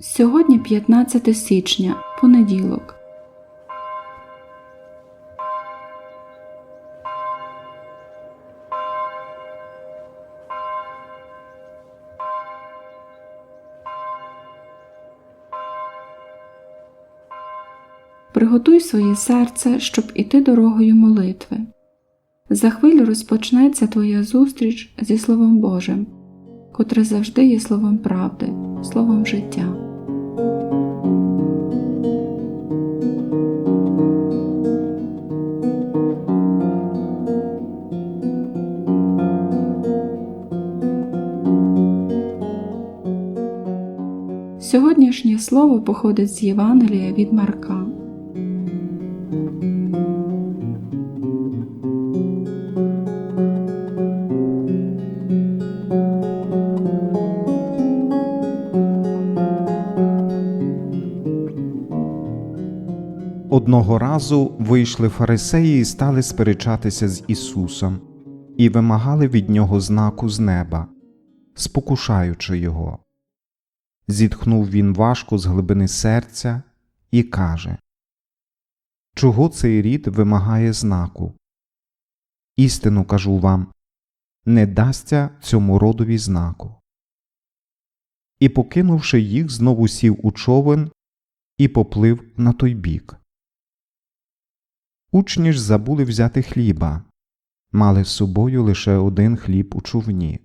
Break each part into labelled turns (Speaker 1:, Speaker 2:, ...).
Speaker 1: Сьогодні 15 січня, понеділок. Приготуй своє серце, щоб іти дорогою молитви. За хвилю розпочнеться твоя зустріч зі Словом Божим, котре завжди є словом правди, словом життя. Сьогоднішнє слово походить з Євангелія від Марка.
Speaker 2: Одного разу вийшли фарисеї і стали сперечатися з Ісусом і вимагали від нього знаку з неба, спокушаючи його. Зітхнув він важко з глибини серця і каже Чого цей рід вимагає знаку? Істину кажу вам не дасться цьому родові знаку. І, покинувши їх, знову сів у човен і поплив на той бік. Учні ж забули взяти хліба, мали з собою лише один хліб у човні.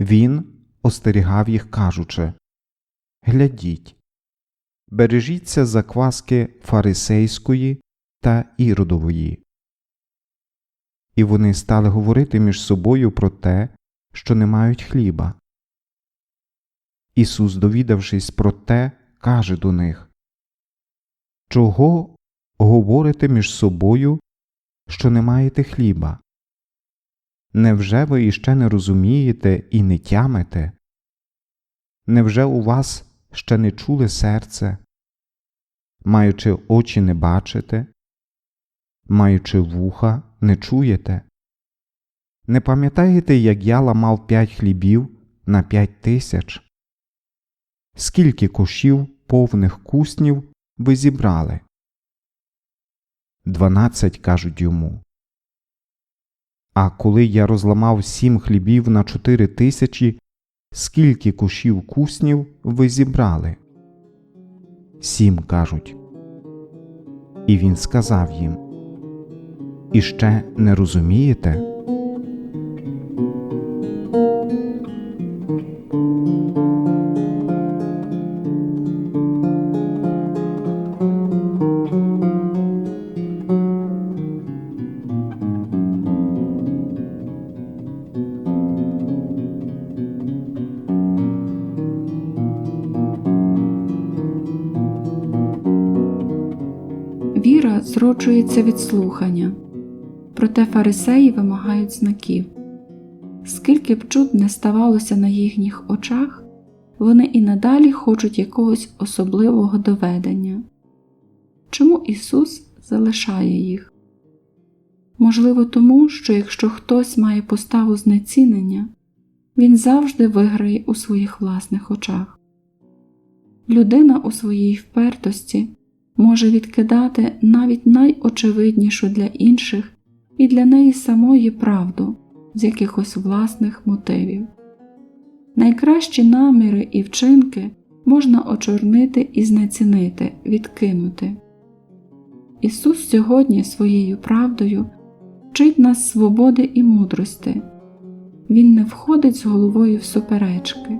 Speaker 2: Він остерігав їх, кажучи Глядіть, бережіться закваски фарисейської та іродової. І вони стали говорити між собою про те, що не мають хліба. Ісус, довідавшись про те, каже до них Чого говорите між собою, що не маєте хліба? Невже ви іще не розумієте і не тямите? Невже у вас ще не чуле серце? Маючи очі не бачите, маючи вуха не чуєте? Не пам'ятаєте, як я ламав п'ять хлібів на п'ять тисяч? Скільки кошів повних куснів ви зібрали? Дванадцять кажуть йому. А коли я розламав сім хлібів на чотири тисячі, скільки кошів куснів ви зібрали? Сім кажуть. І він сказав їм Іще не розумієте?
Speaker 1: Віра зроджується від слухання, проте фарисеї вимагають знаків. Скільки б чуд не ставалося на їхніх очах, вони і надалі хочуть якогось особливого доведення. Чому Ісус залишає їх? Можливо, тому, що якщо хтось має поставу знецінення, він завжди виграє у своїх власних очах. Людина у своїй впертості може відкидати навіть найочевиднішу для інших і для неї самої правду з якихось власних мотивів. Найкращі наміри і вчинки можна очорнити і знецінити, відкинути. Ісус сьогодні своєю правдою вчить нас свободи і мудрости. Він не входить з головою в суперечки,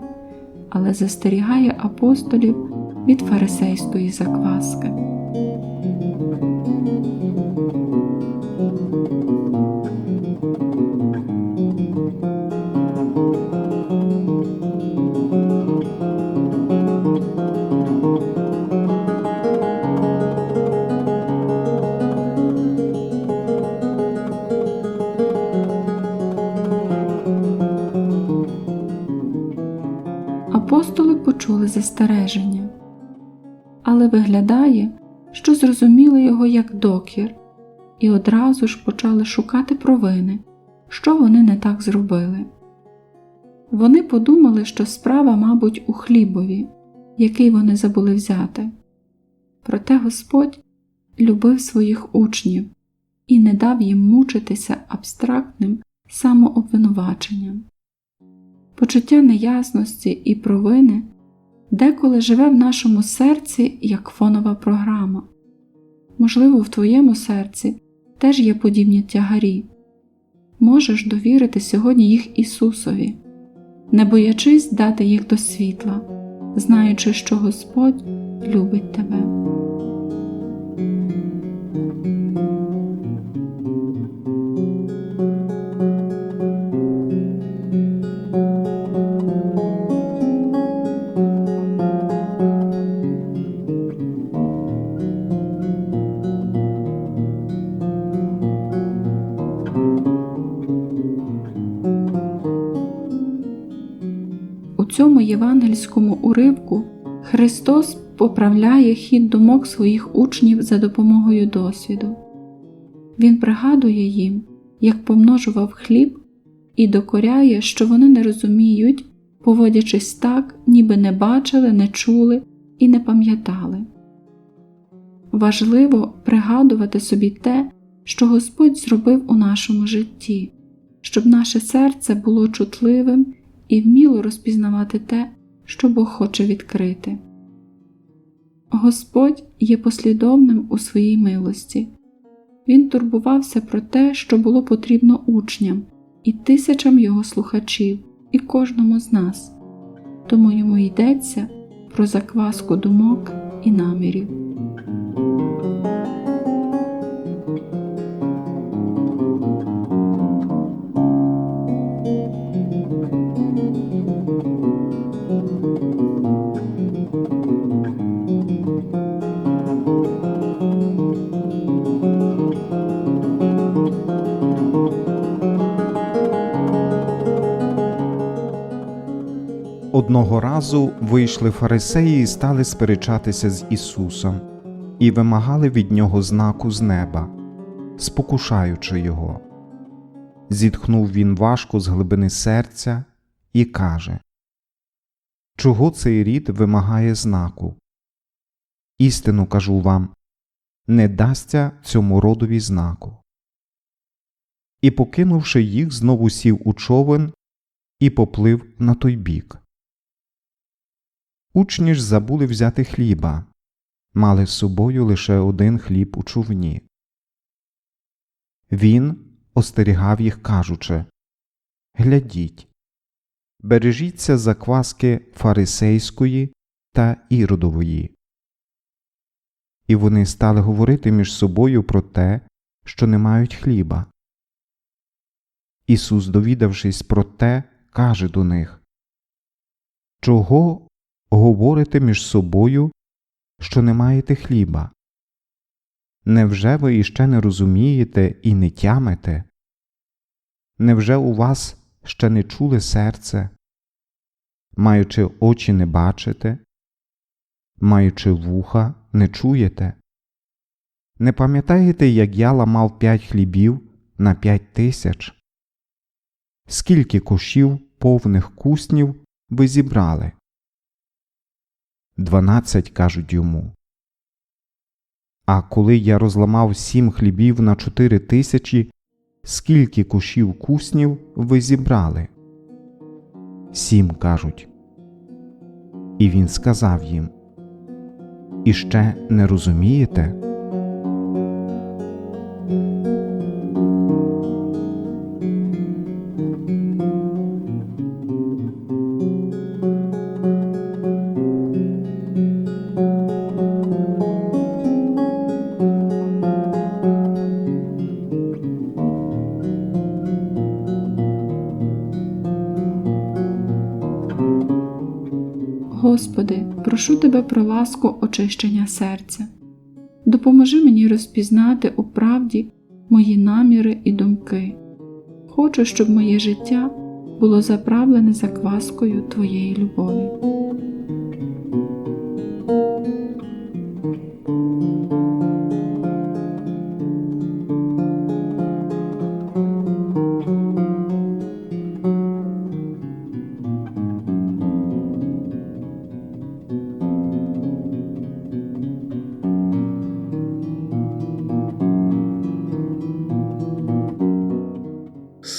Speaker 1: але застерігає апостолів від фарисейської закваски. Апостоли почули застереження, але виглядає, що зрозуміли його як докір, і одразу ж почали шукати провини, що вони не так зробили. Вони подумали, що справа, мабуть, у хлібові, який вони забули взяти. Проте Господь любив своїх учнів і не дав їм мучитися абстрактним самообвинуваченням. Почуття неясності і провини деколи живе в нашому серці як фонова програма. Можливо, в твоєму серці теж є подібні тягарі. Можеш довірити сьогодні їх Ісусові, не боячись дати їх до світла, знаючи, що Господь любить тебе. Євангельському уривку Христос поправляє хід думок своїх учнів за допомогою досвіду. Він пригадує їм, як помножував хліб, і докоряє, що вони не розуміють, поводячись так, ніби не бачили, не чули і не пам'ятали. Важливо пригадувати собі те, що Господь зробив у нашому житті, щоб наше серце було чутливим і вміло розпізнавати те, що Бог хоче відкрити. Господь є послідовним у своїй милості. Він турбувався про те, що було потрібно учням і тисячам його слухачів, і кожному з нас, тому йому йдеться про закваску думок і намірів.
Speaker 2: Одного разу вийшли фарисеї і стали сперечатися з Ісусом і вимагали від нього знаку з неба, спокушаючи його. Зітхнув він важко з глибини серця і каже Чого цей рід вимагає знаку? Істину кажу вам не дасться цьому родові знаку. І, покинувши їх, знову сів у човен і поплив на той бік. Учні ж забули взяти хліба, мали з собою лише один хліб у човні. Він остерігав їх, кажучи Глядіть, бережіться закваски фарисейської та іродової. І вони стали говорити між собою про те, що не мають хліба. Ісус, довідавшись про те, каже до них Чого говорите між собою, що не маєте хліба? Невже ви іще не розумієте і не тямите? Невже у вас ще не чуле серце? Маючи очі не бачите, маючи вуха не чуєте? Не пам'ятаєте, як я ламав п'ять хлібів на п'ять тисяч? Скільки кошів повних куснів ви зібрали? Дванадцять кажуть йому. А коли я розламав сім хлібів на чотири тисячі, скільки кошів куснів ви зібрали? Сім кажуть. І він сказав їм Іще не розумієте?
Speaker 1: Господи, прошу Тебе про ласку очищення серця. Допоможи мені розпізнати у правді мої наміри і думки. Хочу, щоб моє життя було заправлене закваскою Твоєї любові.